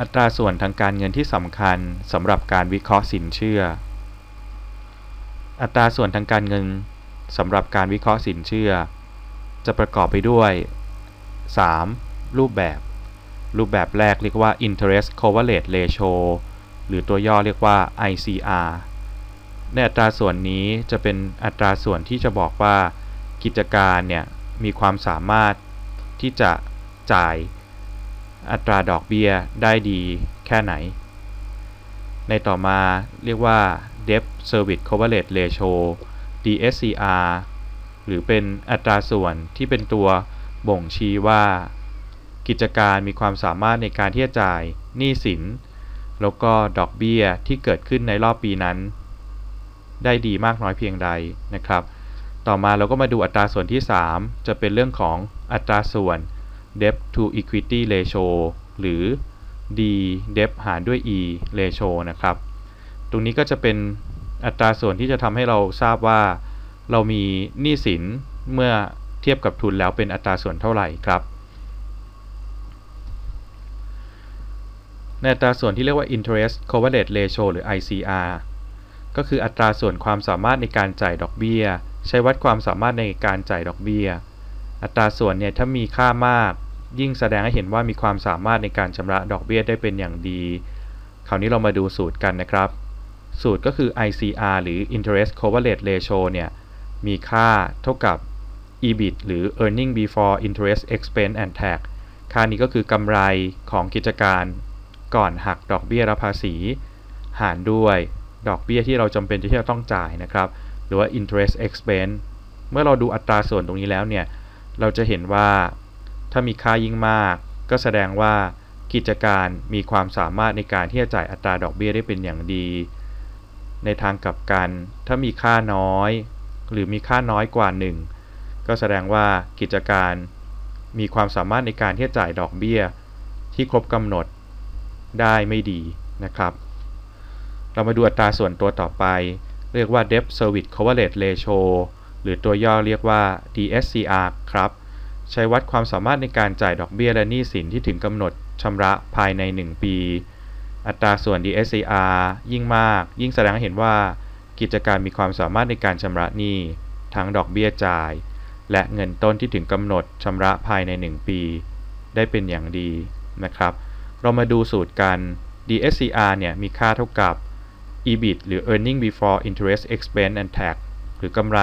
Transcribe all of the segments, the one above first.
อัตราส่วนทางการเงินที่สำคัญสำหรับการวิเคราะห์สินเชื่อ อัตราส่วนทางการเงินสำหรับการวิเคราะห์สินเชื่อ จะประกอบไปด้วย 3. รูปแบบ รูปแบบแรกเรียกว่า interest coverage ratio หรือตัวย่อเรียกว่า ICR ในอัตราส่วนนี้จะเป็นอัตราส่วนที่จะบอกว่ากิจการเนี่ยมีความสามารถที่จะจ่าย อัตราดอกเบี้ยได้ดีแค่ไหน ในต่อมาเรียกว่า debt service coverage ratio DSCR หรือเป็นอัตราส่วนที่เป็นตัวบ่งชี้ว่า กิจการมีความสามารถในการที่จะจ่ายหนี้สิน แล้วก็ดอกเบี้ยที่เกิดขึ้นในรอบปีนั้น ได้ดีมากน้อยเพียงใดนะครับ ต่อมาเราก็มาดูอัตราส่วนที่ 3 จะเป็นเรื่องของอัตราส่วน debt to equity ratio หรือ D debt หารด้วย E ratio นะครับ ตรงนี้ก็จะเป็นอัตราส่วนที่จะทำให้เราทราบว่า เรามีหนี้สินเมื่อเทียบกับทุนแล้วเป็นอัตราส่วนเท่าไหร่ครับ ในอัตราส่วนที่เรียกว่า interest coverage ratio หรือ ICR ก็คืออัตราส่วนความสามารถในการจ่ายดอกเบี้ย ใช้วัดความสามารถในการจ่ายดอกเบี้ย อัตราส่วนเนี่ยถ้ามีค่ามาก ยิ่งแสดงให้เห็นว่ามีความสามารถในการชำระดอกเบี้ยได้เป็นอย่างดี คราวนี้เรามาดูสูตรกันนะครับ สูตรก็คือ ICR หรือ interest coverage ratio เนี่ย มีค่าเท่ากับ EBIT หรือ earning before interest expense and tax ค่านี้ก็คือกำไรของกิจการก่อนหักดอกเบี้ยและภาษี หารด้วยดอกเบี้ยที่เราจำเป็นที่จะต้องจ่ายนะครับ หรือว่า interest expense เมื่อเราดูอัตราส่วนตรงนี้แล้วเนี่ย เราจะเห็นว่า ถ้ามีค่ายิ่งมาก ก็แสดงว่ากิจการมีความสามารถในการที่จะจ่ายอัตราดอกเบี้ยได้เป็นอย่างดี ในทางกลับกัน ถ้ามีค่าน้อย หรือมีค่าน้อยกว่า 1 ก็แสดงว่ากิจการมีความสามารถในการที่จะจ่ายดอกเบี้ย ที่ครบกำหนดได้ไม่ดีนะครับ เรามาดูอัตราส่วนตัวต่อไป เรียกว่า debt service coverage ratio หรือตัวย่อเรียกว่า DSCR ครับ ใช้วัดความสามารถในการจ่ายดอกเบี้ยและหนี้สินที่ถึงกำหนดชำระภายใน 1 ปี อัตราส่วน DSCR ยิ่งมาก ยิ่งแสดงให้เห็นว่า กิจการมีความสามารถในการชำระหนี้ ทั้งดอกเบี้ยจ่าย และเงินต้นที่ถึงกำหนดชำระภายใน 1 ปี ได้เป็นอย่างดีนะครับ เรามาดูสูตรกัน DSCR เนี่ยมีค่าเท่ากับ EBIT หรือ earning before interest expense and tax หรือกำไร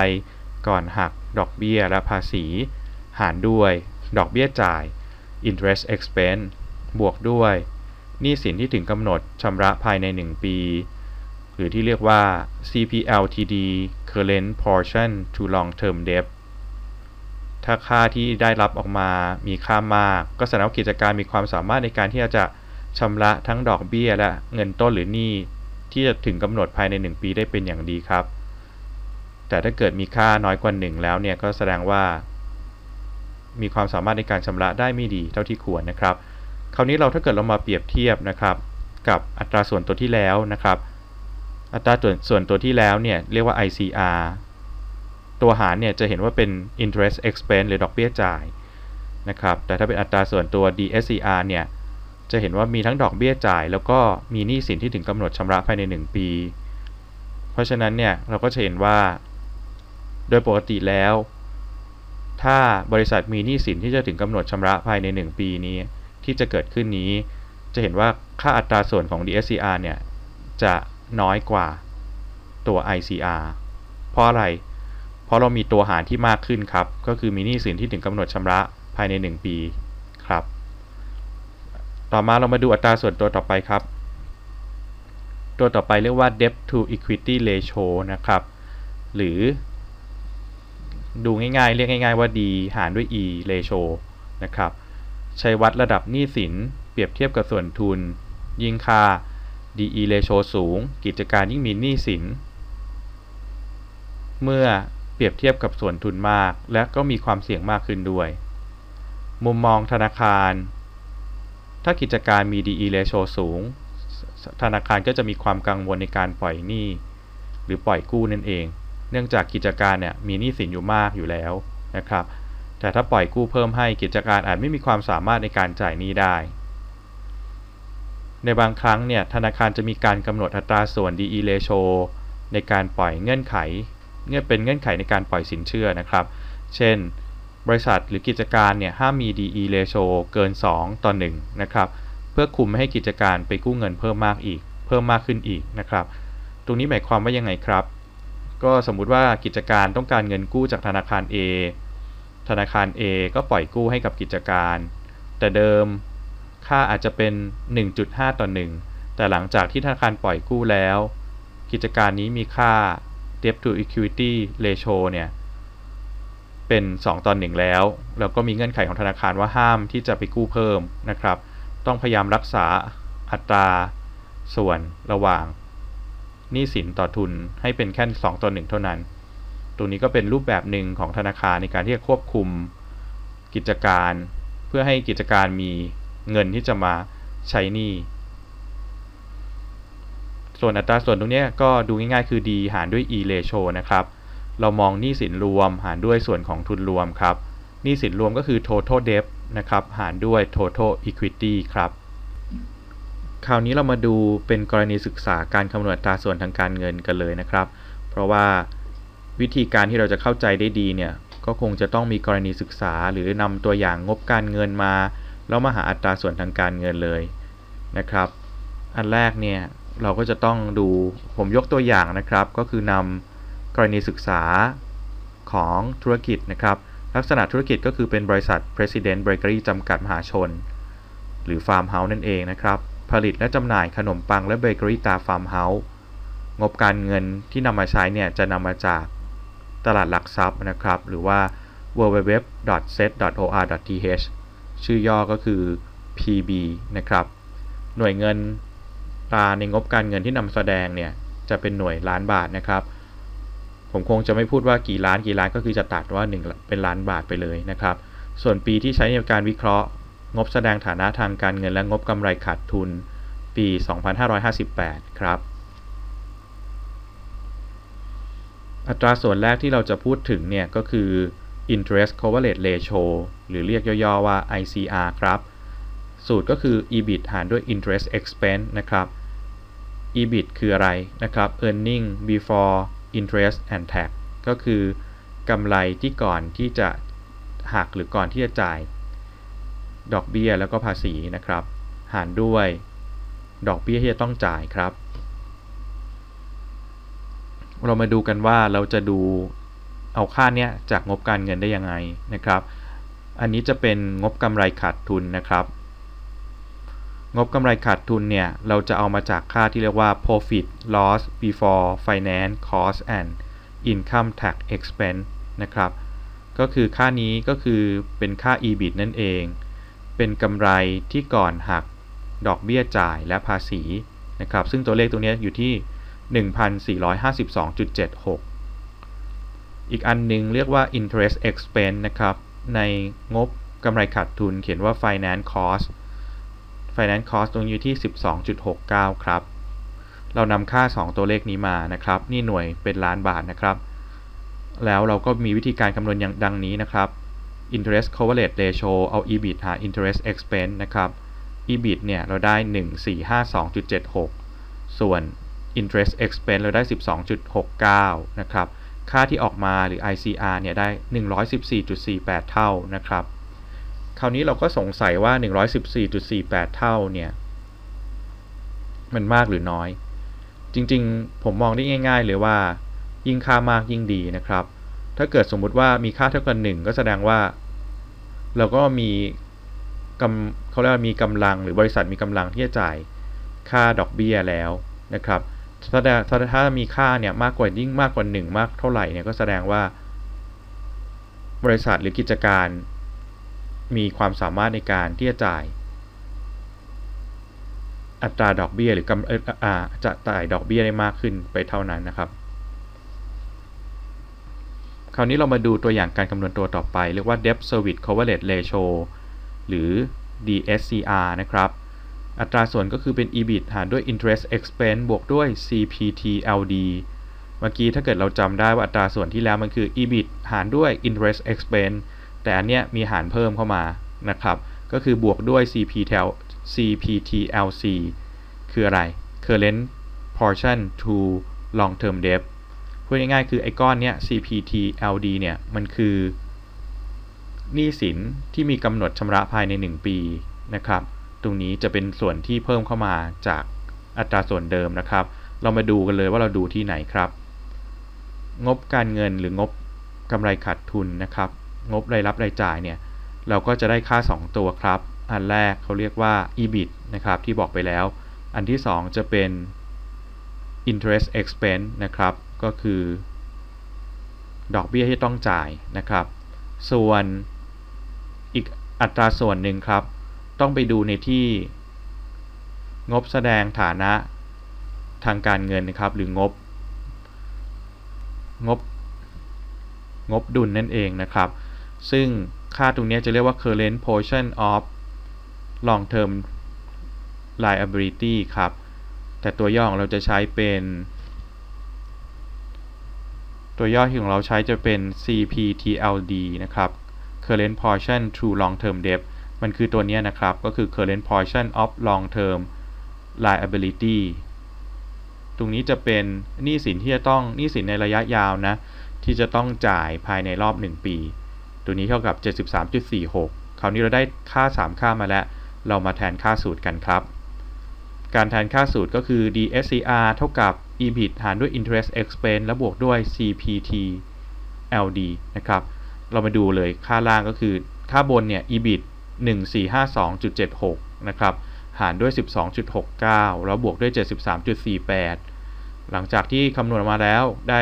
ก่อนหักดอกเบี้ยและภาษี หารด้วย ดอกเบี้ยจ่าย interest expense บวกด้วยหนี้สินที่ถึงกำหนดชำระภายใน 1 ปี หรือที่เรียกว่า CPLTD current portion to long term debt ถ้าค่าที่ได้รับออกมามีค่ามาก ก็แสดงว่ากิจการมีความสามารถในการที่จะชำระทั้งดอกเบี้ยและเงินต้นหรือหนี้ที่จะถึงกำหนดภายใน 1 ปีได้เป็นอย่างดีครับ แต่ถ้าเกิดมีค่าน้อยกว่า 1 แล้วเนี่ยก็แสดงว่า มีความสามารถในการชำระได้ไม่ดีเท่าที่ควรนะครับ คราวนี้เราถ้าเกิดเรามาเปรียบเทียบนะครับ กับอัตราส่วนตัวที่แล้วนะครับ อัตราส่วนตัวที่แล้วเนี่ยเรียกว่า ICR ตัวหารเนี่ยจะเห็นว่าเป็น interest expense หรือดอกเบี้ยจ่ายนะครับ แต่ถ้าเป็นอัตราส่วนตัว DSCR เนี่ยจะเห็นว่ามีทั้งดอกเบี้ยจ่าย แล้วก็มีหนี้สินที่ถึงกำหนดชำระภายใน 1 ปี เพราะฉะนั้นเนี่ยเราก็จะเห็นว่า โดยปกติแล้ว ถ้าบริษัทมีหนี้สินที่จะถึงกำหนดชำระภายใน 1 ปีนี้ ที่จะเกิดขึ้นนี้ จะเห็นว่าค่าอัตราส่วนของ DSCR เนี่ย จะน้อยกว่าตัว ICR เพราะอะไร เพราะเรามีตัวหารที่มากขึ้นครับ ก็คือมีหนี้สินที่ถึงกำหนดชำระภายใน 1 ปีครับ ต่อมาเรามาดูอัตราส่วนตัวต่อไปครับ ตัวต่อไปเรียกว่า debt to equity ratio นะครับ หรือ ดูง่ายๆ เรียกง่าย ๆ ว่า D หารด้วย E ratio นะครับใช้วัดระดับหนี้สิน เปรียบเทียบกับส่วนทุน ยิ่งค่า DE ratio สูง กิจการยิ่งมีหนี้สิน เมื่อเปรียบเทียบกับส่วนทุนมาก และก็มีความเสี่ยงมากขึ้นด้วย มุมมองธนาคาร ถ้ากิจการมี DE ratio สูง ธนาคารก็จะมีความกังวลในการปล่อยหนี้ หรือปล่อยกู้นั่นเอง เนื่องจากกิจการเนี่ยมีหนี้สินอยู่มากอยู่แล้วนะครับ แต่ถ้าปล่อยกู้เพิ่มให้กิจการอาจไม่มีความสามารถในการจ่ายหนี้ได้ ในบางครั้งเนี่ยธนาคารจะมีการกำหนดอัตราส่วน DE ratio ในการปล่อยเงื่อนไขเงื่อนเป็นเงื่อนไขในการปล่อยสินเชื่อนะครับ เช่น บริษัทหรือกิจการเนี่ยห้ามมี DE ratio เกิน 2 ต่อ 1 นะครับ เพื่อคุมไม่ให้กิจการไปกู้เงินเพิ่มมากอีก เพิ่มมากขึ้นอีกนะครับ ตรงนี้หมายความว่ายังไงครับ ก็สมมุติว่ากิจการต้องการเงินกู้จากธนาคาร A ธนาคาร A ก็ปล่อยกู้ให้กับกิจการ แต่เดิมค่าอาจจะเป็น 1.5 ต่อ 1 แต่หลังจากที่ธนาคารปล่อยกู้แล้ว กิจการนี้มีค่า debt to equity ratio เนี่ย เป็น 2 ต่อ 1 แล้ว แล้วก็มีเงื่อนไขของธนาคารว่าห้ามที่จะไปกู้เพิ่มนะครับ ต้องพยายามรักษาอัตราส่วนระหว่าง หนี้สินต่อทุนให้เป็นแค่2ต่อ1เท่านั้นตรงนี้ก็เป็นรูปแบบหนึ่งของธนาคารในการที่จะควบคุมกิจการ เพื่อให้กิจการมีเงินที่จะมาใช้หนี้ ส่วนอัตราส่วนตรงนี้ก็ดูง่ายๆ คือ D หารด้วย E ratio นะครับ เรามองหนี้สินรวมหารด้วยส่วนของทุนรวมครับ หนี้สินรวมก็คือ total debt นะครับ หารด้วย total equity ครับ คราวนี้เรามาดูเป็นกรณีศึกษาการคำนวณตราส่วนทางการเงินกันเลยนะครับ เพราะว่าวิธีการที่เราจะเข้าใจได้ดีเนี่ยก็คงจะต้องมีกรณีศึกษา หรือนำตัวอย่างงบการเงินมาแล้วมาหาอัตราส่วนทางการเงินเลยนะครับ อันแรกเนี่ยเราก็จะต้องดูผมยกตัวอย่างนะครับ ก็คือนำกรณีศึกษาของธุรกิจนะครับ ลักษณะธุรกิจก็คือเป็นบริษัท President Bakery จำกัดมหาชน หรือ Farm House นั่นเองนะครับ ผลิตและจำหน่ายขนมปังและเบเกอรี่ตา Farm House งบการเงินที่นำมาใช้เนี่ยจะนำมาจากตลาดหลักทรัพย์นะครับ หรือว่า www.set.or.th ชื่อย่อก็คือ PB นะครับ หน่วยเงินตาในงบการเงินที่นำแสดงเนี่ยจะเป็นหน่วยล้านบาทนะครับ ผมคงจะไม่พูดว่ากี่ล้านกี่ล้านก็คือจะตัดว่า 1 เป็นล้านบาทไปเลยนะครับ ส่วนปีที่ใช้ในการวิเคราะห์ งบแสดงฐานะทางการเงินและงบกำไรขาดทุน ปี 2558 ครับ อัตราส่วนแรกที่เราจะพูดถึงเนี่ยก็คือ interest coverage ratio หรือเรียกย่อๆว่า ICR ครับ สูตรก็คือ EBIT หารด้วย interest expense นะครับ EBIT คืออะไรนะครับ earning before interest and tax ก็คือกำไรที่ก่อนที่จะหักหรือก่อนที่จะจ่าย ดอกเบี้ยแล้วก็ภาษีนะครับ หารด้วย ดอกเบี้ยที่จะต้องจ่ายครับ เรามาดูกันว่าเราจะดูเอาค่าเนี้ยจากงบการเงินได้ยังไงนะครับ อันนี้จะเป็นงบกำไรขาดทุนนะครับ งบกำไรขาดทุนเนี่ย เราจะเอามาจากค่าที่เรียกว่า profit loss before finance cost and income tax expense นะครับ ก็คือค่านี้ก็คือเป็นค่า EBIT นั่นเอง เป็นกำไรที่ก่อนหักดอกเบี้ยจ่ายและภาษีนะครับ ซึ่งตัวเลขตัวนี้อยู่ที่ 1,452.76 อีกอันนึงเรียกว่า interest expense นะครับ ในงบกำไรขาดทุนเขียนว่า finance cost finance cost ตรงอยู่ที่ 12.69 ครับ เรานำค่า 2 ตัวเลขนี้มานะครับ นี่หน่วยเป็นล้านบาทนะครับ แล้วเราก็มีวิธีการคำนวณอย่างดังนี้นะครับ interest coverage ratio เอา EBIT หา interest expense นะครับ EBIT เนี่ยเราได้ 1452.76 ส่วน interest expense เราได้ 12.69 นะครับ ค่าที่ออกมาหรือ ICR เนี่ยได้ 114.48 เท่านะครับ คราวนี้เราก็สงสัยว่า 114.48 เท่าเนี่ย มันมากหรือน้อย จริงๆ ผมมองได้ง่าย ๆ เลยว่า ยิ่งค่ามากยิ่งดีนะครับ ถ้าเกิดสมมุติว่ามีค่าเท่ากัน 1 ก็แสดงว่า เราก็มีกำเขาเรียกว่ามีกำลังหรือบริษัทมีกำลังที่จะจ่ายค่าดอกเบี้ยแล้วนะครับถ้าถ้ามีค่าเนี่ยมากกว่ายิ่งมากกว่า 1 มากเท่าไหร่เนี่ยก็แสดงว่า บริษัทหรือกิจการ มีความสามารถในการที่จะจ่าย อัตราดอกเบี้ยหรือกำอ่าจะจ่ายดอกเบี้ยได้มากขึ้นไปเท่านั้นนะครับ คราวนี้เรามาดูตัวอย่างการคำนวณตัวต่อไป เรียกว่า debt service coverage ratio หรือ DSCR นะครับ อัตราส่วนก็คือเป็น EBIT หารด้วย interest expense บวกด้วย CPTLD เมื่อกี้ถ้าเกิดเราจำได้ว่าอัตราส่วนที่แล้วมันคือ EBIT หารด้วย interest expense แต่อันเนี้ยมีหารเพิ่มเข้ามานะครับ ก็คือบวกด้วย CPTL CPTLC คืออะไร current portion to long term debt พูดง่ายๆคือไอ้ก้อนเนี้ย CPTLD เนี่ย มันคือหนี้สินที่มีกำหนดชำระภายใน 1 ปีนะครับ ตรงนี้จะเป็นส่วนที่เพิ่มเข้ามาจากอัตราส่วนเดิมนะครับ เรามาดูกันเลยว่าเราดูที่ไหนครับ งบการเงินหรืองบกำไรขาดทุนนะครับ งบรายรับรายจ่ายเนี่ย เราก็จะได้ค่า 2 ตัวครับ อันแรกเขาเรียกว่า EBIT นะครับ ที่บอกไปแล้ว อันที่ 2 จะเป็น interest expense นะครับ ก็คือ ดอกเบี้ยที่ต้องจ่ายนะครับ ส่วนอีกอัตราส่วนหนึ่งครับ ต้องไปดูในที่ งบแสดงฐานะทางการเงินนะครับ หรืองบ งบ งบดุลนั่นเองนะครับ ซึ่งค่าตรงนี้จะเรียกว่า current portion of long term liability ครับ แต่ตัวย่อของเราจะใช้เป็น ตัวย่อที่ของเราใช้จะเป็น CPTLD นะครับ current portion to long term debt มันคือตัวนี้นะครับ ก็คือ current portion of long term liability ตรงนี้จะเป็นหนี้สินที่จะต้องหนี้สินในระยะยาวนะ ที่จะต้องจ่ายภายในรอบ 1 ปี ตัวนี้เท่ากับ 73.46 คราวนี้เราได้ค่า 3 ค่ามาแล้ว เรามาแทนค่าสูตรกันครับ การแทนค่าสูตรก็คือ DSCR เท่ากับ EBIT หารด้วย interest expense แล้วบวกด้วย CPT LD นะครับ เรามาดูเลยค่าล่างก็คือ ค่าบนเนี่ย EBIT 1452.76 นะครับ หารด้วย 12.69 แล้วบวกด้วย 73.48 หลังจากที่คำนวณมาแล้วได้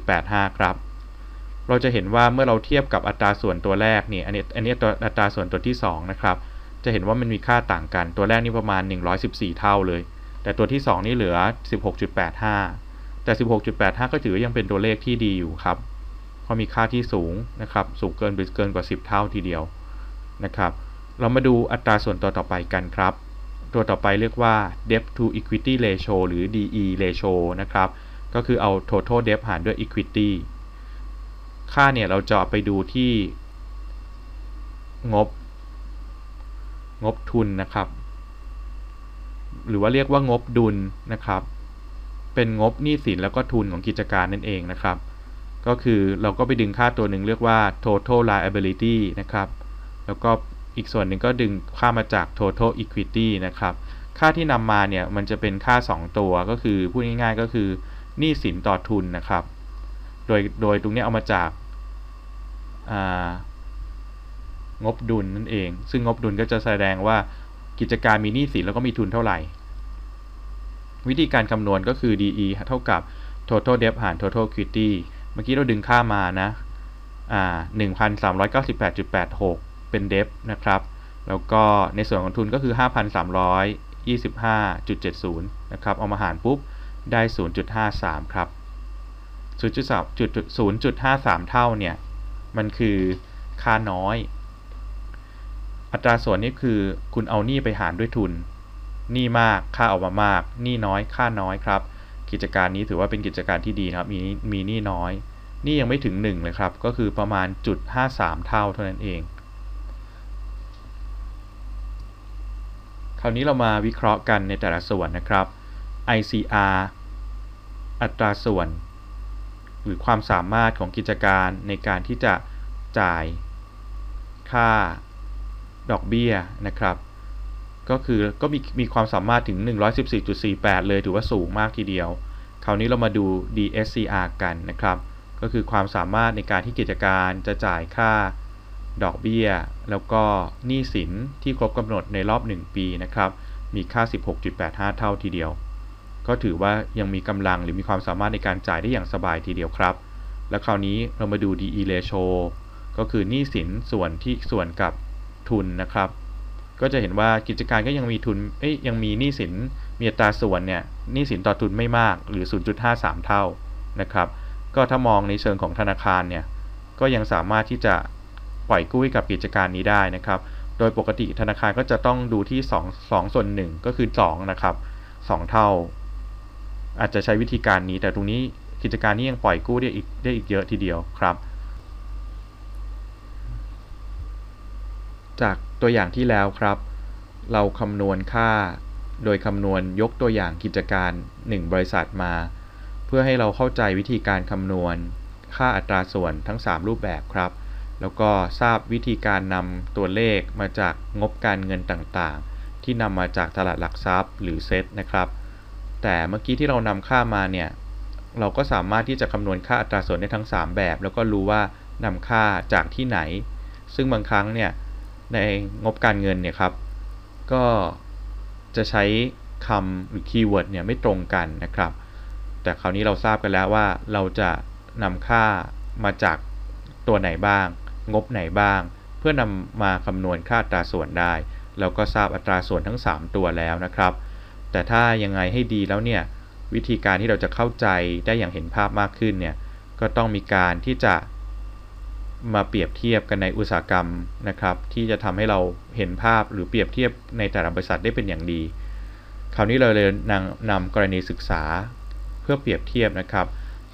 16.85 ครับ เราจะเห็นว่าเมื่อเราเทียบกับอัตราส่วนตัวแรกนี่อันนี้อันนี้ตัวอัตราส่วนตัวที่ 2 นะครับ จะเห็นว่ามันมีค่าต่างกัน ตัวแรกนี่ประมาณ 114 เท่าเลย แต่ตัวที่ 2 นี่เหลือ 16.85 แต่ 16.85 ก็ถือว่ายังเป็นตัวเลขที่ดีอยู่ครับ เพราะมีค่าที่สูงนะครับ สูงเกินไปเกินกว่า 10 เท่าทีเดียวนะครับ เรามาดูอัตราส่วนตัวต่อไปกันครับ ตัวต่อไปเรียกว่า debt to equity ratio หรือ DE ratio นะครับ ก็คือเอา total debt หารด้วย equity ค่าเนี่ยเราจะไปดูที่งบ งบทุนนะครับ หรือว่าเรียกว่างบดุลนะครับ เป็นงบหนี้สินแล้วก็ทุนของกิจการนั่นเองนะครับ ก็คือเราก็ไปดึงค่าตัวหนึ่งเรียกว่า total liability นะครับ แล้วก็อีกส่วนหนึ่งก็ดึงค่ามาจาก total equity นะครับ ค่าที่นำมาเนี่ยมันจะเป็นค่า 2 ตัวก็คือพูดง่ายๆก็คือหนี้สินต่อทุนนะครับ โดยโดยตรงนี้เอามาจากงบดุลนั่นเอง ซึ่งงบดุลก็จะแสดงว่า กิจการมีหนี้สินแล้วก็มีทุนเท่าไหร่ วิธีการคำนวณก็คือ DE เท่ากับ total debt หาร total equity เมื่อกี้เราดึงค่ามานะ อ่า 1,398.86 เป็น debt นะครับ แล้วก็ในส่วนของทุนก็คือ 5,325.70 นะครับ เอามาหารปุ๊บ ได้ 0.53 ครับ0.53 เท่าเนี่ย มันคือค่าน้อย อัตราส่วนนี้คือ คุณเอาหนี้ไปหารด้วยทุนหนี้มากค่าออกมามากหนี้น้อยค่าน้อยครับ กิจการนี้ถือว่าเป็นกิจการที่ดีนะครับ มีมีหนี้น้อยหนี้ยังไม่ถึง 1 เลยครับ ก็คือประมาณจุด53 เท่าเท่านั้นเอง คราวนี้เรามาวิเคราะห์กันในแต่ละส่วนนะครับ ICR อัตราส่วน หรือความสามารถของกิจการในการที่จะจ่ายค่า ดอกเบี้ยนะครับ ก็คือก็มีมีความสามารถถึง 114.48 เลยถือว่าสูงมากทีเดียว คราวนี้เรามาดู DSCR กันนะครับ ก็คือความสามารถในการที่กิจการจะจ่ายค่าดอกเบี้ย แล้วก็หนี้สินที่ครบกำหนดในรอบ 1 ปีนะครับ มีค่า 16.85 เท่าทีเดียว ก็ถือว่ายังมีกำลังหรือมีความสามารถในการจ่ายได้อย่างสบายทีเดียวครับ แล้วคราวนี้เรามาดู DE ratio ก็คือหนี้สินส่วนที่ส่วนกับ ทุนนะครับ ก็จะเห็นว่ากิจการก็ยังมีทุนเอ้ยยังมีหนี้สินมีอัตราส่วนเนี่ยหนี้สินต่อทุนไม่มากหรือ 0.53 เท่านะครับ ก็ถ้ามองในเชิงของธนาคารเนี่ยก็ยังสามารถที่จะปล่อยกู้ให้กับกิจการนี้ได้นะครับ โดยปกติธนาคารก็จะต้องดูที่ 2 2ส่วน1ก็คือ 2 นะครับ 2 เท่า อาจจะใช้วิธีการนี้ แต่ตรงนี้กิจการนี้ยังปล่อยกู้ได้อีกได้อีกเยอะทีเดียวครับ จากตัวอย่างที่แล้วครับ เราคำนวณค่า โดยคำนวณยกตัวอย่างกิจการ 1 บริษัทมา เพื่อให้เราเข้าใจวิธีการคำนวณ ค่าอัตราส่วนทั้ง 3 รูปแบบครับ แล้วก็ทราบวิธีการนำตัวเลขมาจากงบการเงินต่างๆ ที่นำมาจากตลาดหลักทรัพย์หรือเซ็ตนะครับ แต่เมื่อกี้ที่เรานำค่ามาเนี่ยเราก็สามารถที่จะคำนวณค่าอัตราส่วนได้ทั้ง 3 แบบ แล้วก็รู้ว่านำค่าจากที่ไหน ซึ่งบางครั้งเนี่ย ในงบการเงินเนี่ยครับ ก็จะใช้คำหรือคีย์เวิร์ดเนี่ยไม่ตรงกันนะครับ แต่คราวนี้เราทราบกันแล้วว่าเราจะนำค่ามาจากตัวไหนบ้าง งบไหนบ้าง เพื่อนำมาคำนวณค่าอัตราส่วนได้ เราก็ทราบอัตราส่วนทั้ง 3 ตัวแล้วนะครับ แต่ถ้ายังไงให้ดีแล้วเนี่ยวิธีการที่เราจะเข้าใจได้อย่างเห็นภาพมากขึ้นเนี่ยก็ต้องมีการที่จะ มาเปรียบเทียบกันในอุตสาหกรรมนะครับ ที่จะทำให้เราเห็นภาพหรือเปรียบเทียบในแต่ละบริษัทได้เป็นอย่างดี คราวนี้เราเลยนำนำกรณีศึกษาเพื่อเปรียบเทียบนะครับ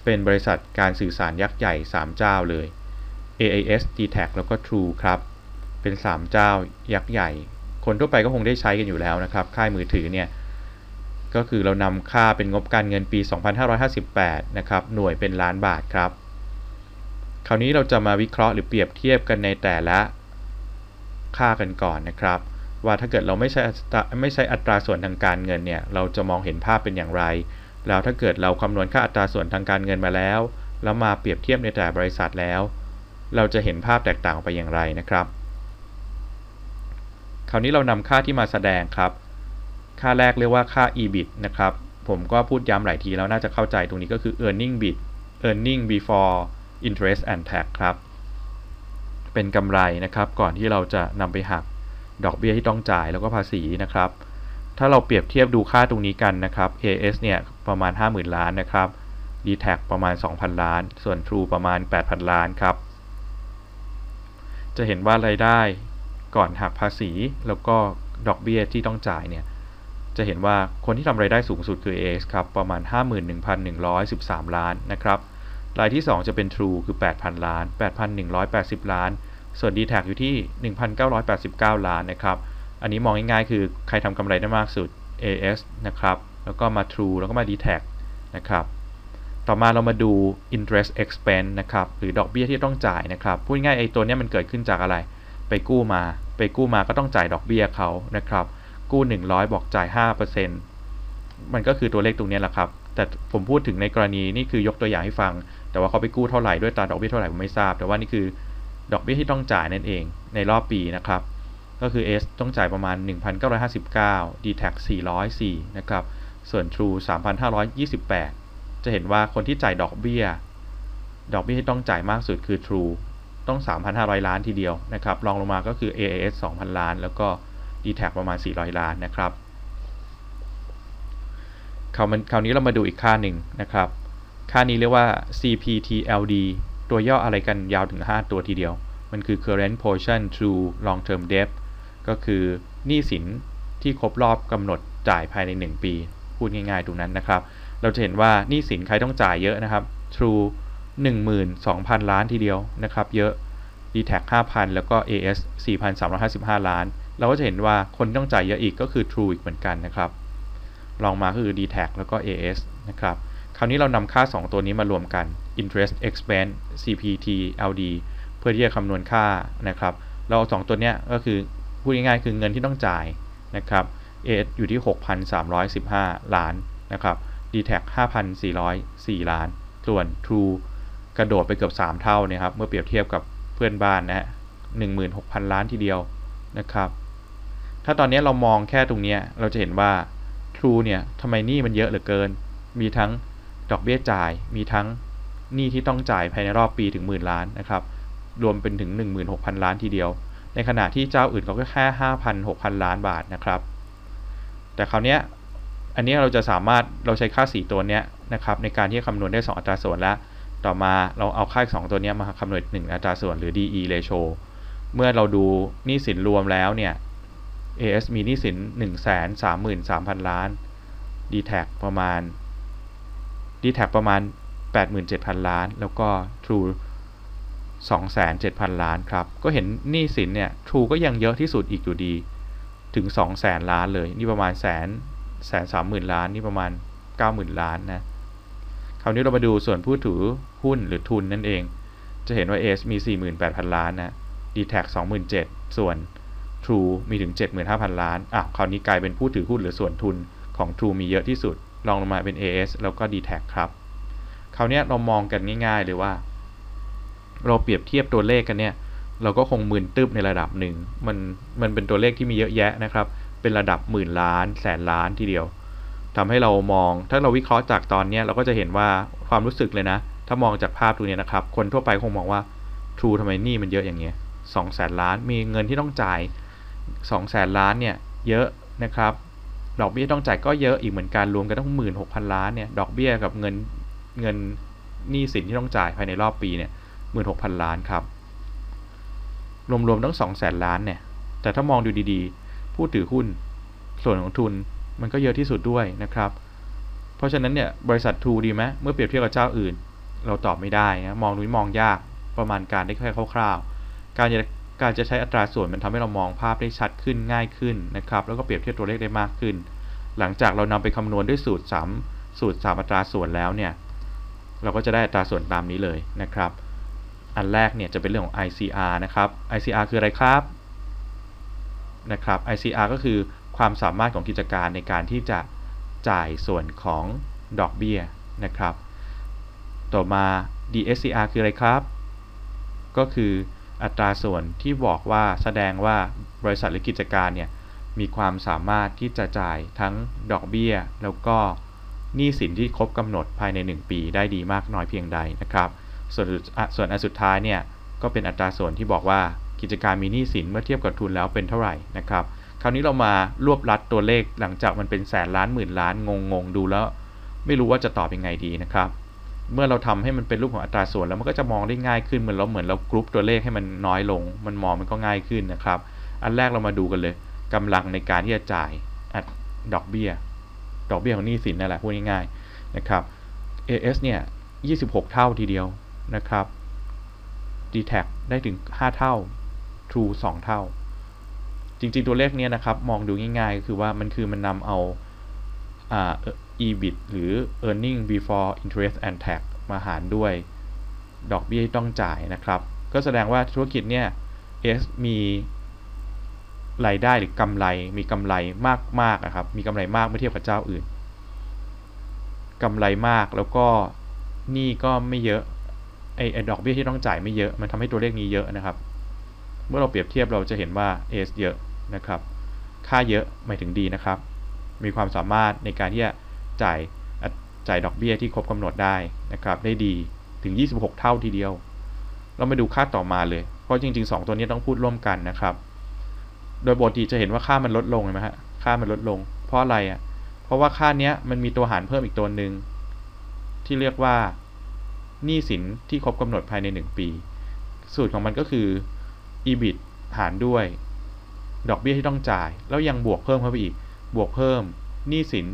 เป็นบริษัทการสื่อสารยักษ์ใหญ่ 3 เจ้าเลย AIS d t a c แล้วก็ True ครับ เป็น 3 เจ้ายักษ์ใหญ่ คนทั่วไปก็คงได้ใช้กันอยู่แล้วนะครับ ค่ายมือถือเนี่ย ก็คือเรานำค่าเป็นงบการเงินปี 2558 นะครับ หน่วยเป็นล้านบาทครับ คราวนี้เราจะมาวิเคราะห์หรือเปรียบเทียบกันในแต่ละค่ากันก่อนนะครับ ว่าถ้าเกิดเราไม่ใช้ไม่ใช้อัตราส่วนทางการเงินเนี่ยเราจะมองเห็นภาพเป็นอย่างไร แล้วถ้าเกิดเราคำนวณค่าอัตราส่วนทางการเงินมาแล้ว แล้วมาเปรียบเทียบในแต่บริษัทแล้ว เราจะเห็นภาพแตกต่างไปอย่างไรนะครับ คราวนี้เรานำค่าที่มาแสดงครับ ค่าแรกเรียกว่าค่า EBIT นะครับ ผมก็พูดย้ำหลายทีแล้วน่าจะเข้าใจตรงนี้ก็คือ earning bit earning before interest and tax ครับ เป็นกำไรนะครับ ก่อนที่เราจะนำไปหักดอกเบี้ยที่ต้องจ่ายแล้วก็ภาษีนะครับ ถ้าเราเปรียบเทียบดูค่าตรงนี้กันนะครับ AS เนี่ยประมาณ 50,000 ล้านนะครับ d t a c ประมาณ 2,000 ล้าน ส่วน True ประมาณ 8,000 ล้านครับ จะเห็นว่ารายได้ก่อนหักภาษีแล้วก็ดอกเบี้ยที่ต้องจ่ายเนี่ย จะเห็นว่าคนที่ทำรายได้สูงสุดคือ AS ครับ ประมาณ 51,113 ล้านนะครับ รายที่ 2 จะเป็น True คือ 8,000 ล้าน 8,180 ล้าน ส่วน d t a c อยู่ที่ 1,989 ล้านนะครับ อันนี้มองง่ายๆ คือใครทำกำไรได้มากสุด AS นะครับ แล้วก็มา True แล้วก็มา d t a c นะครับ ต่อมาเรามาดู interest expense นะครับ หรือดอกเบี้ยที่ต้องจ่ายนะครับ พูดง่ายไอ้ตัวนี้มันเกิดขึ้นจากอะไร ไปกู้มา ไปกู้มาก็ต้องจ่ายดอกเบี้ยเขานะครับ กู้ 100 บอกจ่าย 5%มันก็คือตัวเลขตรงนี้แหละครับ แต่ผมพูดถึงในกรณีนี่คือยกตัวอย่างให้ฟัง แต่ว่าเขาไปกู้เท่าไหร่ด้วยตราดอกเบี้ยเท่าไหร่ผมไม่ทราบ แต่ว่านี่คือดอกเบี้ยที่ต้องจ่ายนั่นเองในรอบปีนะครับ ก็คือ S ต้องจ่ายประมาณ 1,959 d t a c 404 นะครับ ส่วน True 3,528 จะเห็นว่าคนที่จ่ายดอกเบี้ย ดอกเบี้ยที่ต้องจ่ายมากสุดคือ True ต้อง 3,500 ล้านทีเดียวนะครับรองลงมาก็คือ AIS 2,000 ล้าน แล้วก็ d t a c ประมาณ 400 ล้านนะครับคราวนี้เรามาดูอีกค่าหนึ่งนะครับ ค่านี้เรียกว่า CPTLD ตัวย่ออะไรกันยาวถึง 5 ตัวทีเดียว มันคือ current portion true long term debt ก็คือหนี้สินที่ครบรอบกำหนดจ่ายภายใน 1 ปี พูดง่ายๆตรงนั้นนะครับ เราจะเห็นว่าหนี้สินใครต้องจ่ายเยอะนะครับ True 12,000 ล้านทีเดียวนะครับ เยอะ d t a c 5,000 แล้วก็ AS 4,355 ล้าน เราก็จะเห็นว่าคนต้องจ่ายเยอะอีกก็คือ True อีกเหมือนกันนะครับ ลองมาก็คือ d t a c แล้วก็ AS นะครับ คราวนี้เรานำค่า 2 ตัวนี้มารวมกัน interest expense CPT LD เพื่อที่จะคำนวณค่านะครับ เราเอา2ตัวเนี้ยก็คือพูดง่ายๆคือเงินที่ต้องจ่ายนะครับ A อยู่ที่ 6,315 ล้านนะครับ d t a c 5,404 ล้าน ส่วน True กระโดดไปเกือบ 3 เท่านะครับ เมื่อเปรียบเทียบกับเพื่อนบ้านนะฮะ16,000 ล้านทีเดียวนะครับ ถ้าตอนนี้เรามองแค่ตรงนี้เราจะเห็นว่า True เนี่ยทำไมหนี้มันเยอะเหลือเกิน มีทั้ง ดอกเบี้ยจ่ายมีทั้งหนี้ที่ต้องจ่ายภายในรอบปีถึงหมื่นล้านนะครับ รวมเป็นถึง 16,000 ล้านทีเดียว ในขณะที่เจ้าอื่นเขาก็แค่ 5,000 6,000 ล้านบาทนะครับ แต่คราวนี้อันนี้เราจะสามารถเราใช้ค่า 4 ตัวนี้นะครับในการที่คำนวณได้ 2 อัตราส่วนแล้ว ต่อมาเราเอาค่าสองตัวนี้มาคำนวณ1อัตราส่วนหรือ DE ratio เมื่อเราดูหนี้สินรวมแล้วเนี่ย AS มีหนี้สิน 133,000 ล้าน d t a c ประมาณ d t a c ประมาณ 87,000 ล้าน แล้วก็ True 2,700,000 ล้านครับ ก็เห็นหนี้สินเนี่ย True ก็ยังเยอะที่สุดอีกอยู่ดีถึง 200,000 ล้านเลย นี่ประมาณแสนแสนสามหมื่นล้าน นี่ประมาณเก้าหมื่นล้านนะ คราวนี้เรามาดูส่วนผู้ถือหุ้นหรือทุนนั่นเอง จะเห็นว่า AS มี 48,000 ล้านนะ d t a c 27,000 ส่วน True มีถึง 75,000 ล้าน อะ คราวนี้กลายเป็นผู้ถือหุ้นหรือส่วนทุนของ True มีเยอะที่สุด ลองลงมาเป็น AS แล้วก็ d t a c ครับ คราวนี้เรามองกันง่ายๆเลยว่า เราเปรียบเทียบตัวเลขกันเนี่ย เราก็คงหมึนตึบในระดับหนึ่ง มันมันเป็นตัวเลขที่มีเยอะแยะนะครับ เป็นระดับหมื่นล้านแสนล้านทีเดียวทำให้เรามอง ถ้าเราวิเคราะห์จากตอนเนี้ยเราก็จะเห็นว่าความรู้สึกเลยนะ ถ้ามองจากภาพตัวนี้นะครับ คนทั่วไปคงมองว่า True ทำไมหนี้มันเยอะอย่างเงี้ยสองแสนล้าน มีเงินที่ต้องจ่ายสองแสนล้านเนี่ยเยอะนะครับ ดอกเบี้ยต้องจ่ายก็เยอะอีกเหมือนกันรวมกันต้องหมื่นหกพันล้านเนี่ยดอกเบี้ยกับเงินเงินหนี้สินที่ต้องจ่ายภายในรอบปีเนี่ยหมื่นหกพันล้านครับ รวมๆต้องสองแสนล้านเนี่ยแต่ถ้ามองดูดีๆ ผู้ถือหุ้นส่วนของทุนมันก็เยอะที่สุดด้วยนะครับ เพราะฉะนั้นเนี่ยบริษัททูดีไหมเมื่อเปรียบเทียบกับเจ้าอื่น เราตอบไม่ได้นะมองดูมองยากประมาณการได้แค่คร่าวๆการจะ การจะใช้อัตราส่วนมันทำให้เรามองภาพได้ชัดขึ้นง่ายขึ้นนะครับ แล้วก็เปรียบเทียบตัวเลขได้มากขึ้น หลังจากเรานำไปคำนวณด้วยสูตร 3 สูตร 3 อัตราส่วนแล้วเนี่ย เราก็จะได้อัตราส่วนตามนี้เลยนะครับ อันแรกเนี่ยจะเป็นเรื่องของ ICR นะครับ ICR คืออะไรครับ นะครับ ICR ก็คือความสามารถของกิจการในการที่จะจ่ายส่วนของดอกเบี้ยนะครับ ต่อมา DSCR คืออะไรครับ ก็คือ อัตราส่วนที่บอกว่าแสดงว่าบริษัทหรือกิจการเนี่ยมีความสามารถที่จะจ่ายทั้งดอกเบี้ย แล้วก็หนี้สินที่ครบกำหนดภายใน 1 ปีได้ดีมากน้อยเพียงใดนะครับ ส่วนส่วนอันสุดท้ายเนี่ยก็เป็นอัตราส่วนที่บอกว่ากิจการมีหนี้สินเมื่อเทียบกับทุนแล้วเป็นเท่าไหร่นะครับ คราวนี้เรามารวบรัดตัวเลขหลังจากมันเป็นแสนล้านหมื่นล้านงงงๆดูแล้ว ไม่รู้ว่าจะตอบยังไงดีนะครับ เมื่อเราทำให้มันเป็นรูปของอัตราส่วนแล้วมันก็จะมองได้ง่ายขึ้นเหมือนเราเหมือนเรากรุ๊ปตัวเลขให้มันน้อยลง มันมองมันก็ง่ายขึ้นนะครับ อันแรกเรามาดูกันเลยกำลังในการที่จะจ่ายอัดดอกเบี้ย ดอกเบี้ยของหนี้สินนั่นแหละพูดง่ายๆนะครับ AS เนี่ย26 เท่าทีเดียวนะครับ d t a c ได้ถึง 5 เท่า True 2 เท่า จริงๆตัวเลขเนี้ยนะครับ มองดูง่ายๆก็คือว่ามันคือมันนำเอาอ่า EBIT หรือ earning before interest and tax มาหารด้วยดอกเบี้ยที่ต้องจ่ายนะครับ ก็แสดงว่าธุรกิจเนี่ย S มีรายได้หรือกำไรมีกำไรมากๆนะครับ มีกำไรมากเมื่อเทียบกับเจ้าอื่นกำไรมากแล้วก็หนี้ก็ไม่เยอะไอ้ไอ้ดอกเบี้ยที่ต้องจ่ายไม่เยอะมันทำให้ตัวเลขนี้เยอะนะครับ เมื่อเราเปรียบเทียบเราจะเห็นว่า S เยอะนะครับ ค่าเยอะหมายถึงดีนะครับ มีความสามารถในการที่จะ จ่ายดจ่ายดอกเบี้ยที่ครบกำหนดได้นะครับ ได้ดีถึง 26 เท่าทีเดียว เรามาดูค่าต่อมาเลย เพราะจริง ๆ 2 ตัวนี้ต้องพูดร่วมกันนะครับ โดยปกติจะเห็นว่าค่ามันลดลงเห็นไหมฮะค่ามันลดลง เพราะอะไรอะเพราะว่าค่าเนี้ยมันมีตัวหารเพิ่มอีกตัวหนึ่งที่เรียกว่าหนี้สินที่ครบกำหนดภายใน 1 ปี สูตรของมันก็คือ EBIT หารด้วย ดอกเบี้ยที่ต้องจ่าย แล้วยังบวกเพิ่มเข้าไปอีก บวกเพิ่มหนี้สิน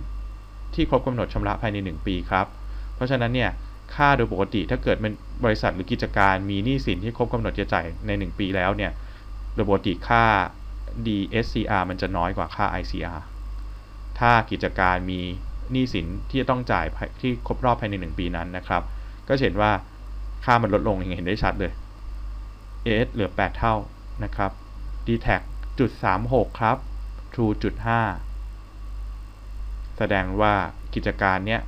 ที่ครบกำหนดชำระภายใน 1 ปีครับ เพราะฉะนั้นเนี่ยค่าโดยปกติถ้าเกิดมันบริษัทหรือกิจการมีหนี้สินที่ครบกำหนดจะจ่ายใน 1 ปีแล้วเนี่ยโดยปกติค่า DSCR มันจะน้อยกว่าค่า ICR ถ้ากิจการมีหนี้สินที่จะต้องจ่ายที่ครบรอบภายใน 1 ปีนั้นนะครับ ก็เห็นว่าค่ามันลดลงอย่างเห็นได้ชัดเลย AS เหลือ 8 เท่านะครับ d t a c จุด36 ครับ True จุด5 แสดงว่ากิจการเนี้ย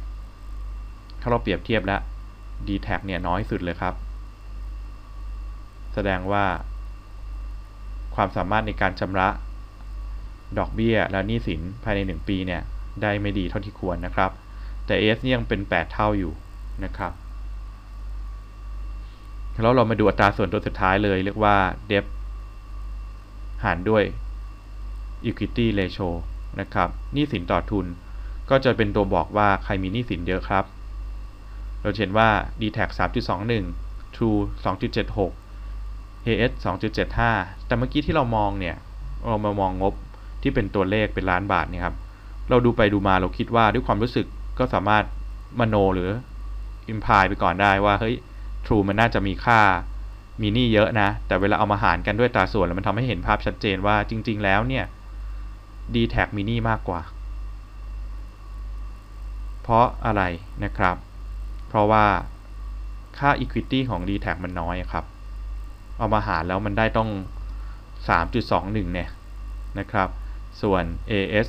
ถ้าเราเปรียบเทียบแล้ว d t a c เนี่ยน้อยสุดเลยครับ แสดงว่า ความสามารถในการชำระ ดอกเบี้ยและหนี้สินภายใน 1 ปีเนี่ยได้ไม่ดีเท่าที่ควรนะครับ แต่ AS นี่ยังเป็น 8 เท่าอยู่นะครับ แล้วเรามาดูอัตราส่วนตัวสุดท้ายเลยเรียกว่า debt หารด้วย equity ratio นะครับหนี้สินต่อทุน ก็จะเป็นตัวบอกว่าใครมีหนี้สินเยอะครับ เราเห็นว่า d t a c 3.21 True 2.76 AS 2.75 แต่เมื่อกี้ที่เรามองเนี่ย เรามามองงบที่เป็นตัวเลขเป็นล้านบาทเนี่ยครับ เราดูไปดูมาเราคิดว่าด้วยความรู้สึกก็สามารถมโนหรือ imply ไปก่อนได้ว่าเฮ้ย True มันน่าจะมีค่ามีหนี้เยอะนะ แต่เวลาเอามาหารกันด้วยตราส่วนแล้วมันทำให้เห็นภาพชัดเจนว่าจริง ๆ แล้วเนี่ย d t แทมีหนี้มากกว่า เพราะอะไรนะครับ เพราะว่าค่า Equity ของ d t แทมันน้อยครับ เอามาหารแล้วมันได้ต้อง 3.21 เนี่ยนะครับ ส่วน AS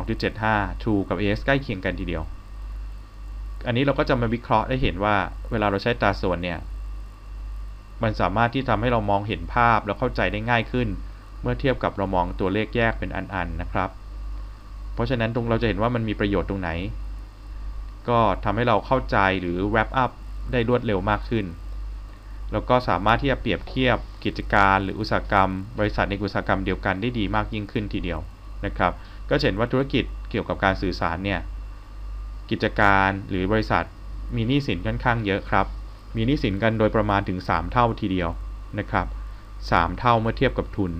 2.75 True กับ AS ใกล้เคียงกันทีเดียว อันนี้เราก็จะมาวิเคราะห์ได้เห็นว่าเวลาเราใช้ตราส่วนเนี่ย มันสามารถที่ทำให้เรามองเห็นภาพแล้วเข้าใจได้ง่ายขึ้น เมื่อเทียบกับเรามองตัวเลขแยกเป็นอันๆนะครับ เพราะฉะนั้นตรงเราจะเห็นว่ามันมีประโยชน์ตรงไหน ก็ทำให้เราเข้าใจหรือ wrap up ได้รวดเร็วมากขึ้น แล้วก็สามารถที่จะเปรียบเทียบกิจการหรืออุตสาหกรรม บริษัทในอุตสาหกรรมเดียวกันได้ดีมากยิ่งขึ้นทีเดียวนะครับ ก็เห็นว่าธุรกิจเกี่ยวกับการสื่อสารเนี่ยกิจการหรือบริษัทมีหนี้สินค่อนข้างเยอะครับ มีหนี้สินกันโดยประมาณถึง 3 เท่าทีเดียวนะครับ 3 เท่าเมื่อเทียบกับทุน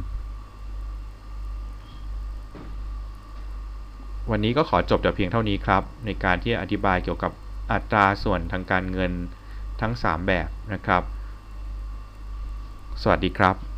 วันนี้ก็ขอจบแต่เพียงเท่านี้ครับ ในการที่อธิบายเกี่ยวกับอัตราส่วนทางการเงินทั้ง 3 แบบนะครับ สวัสดีครับ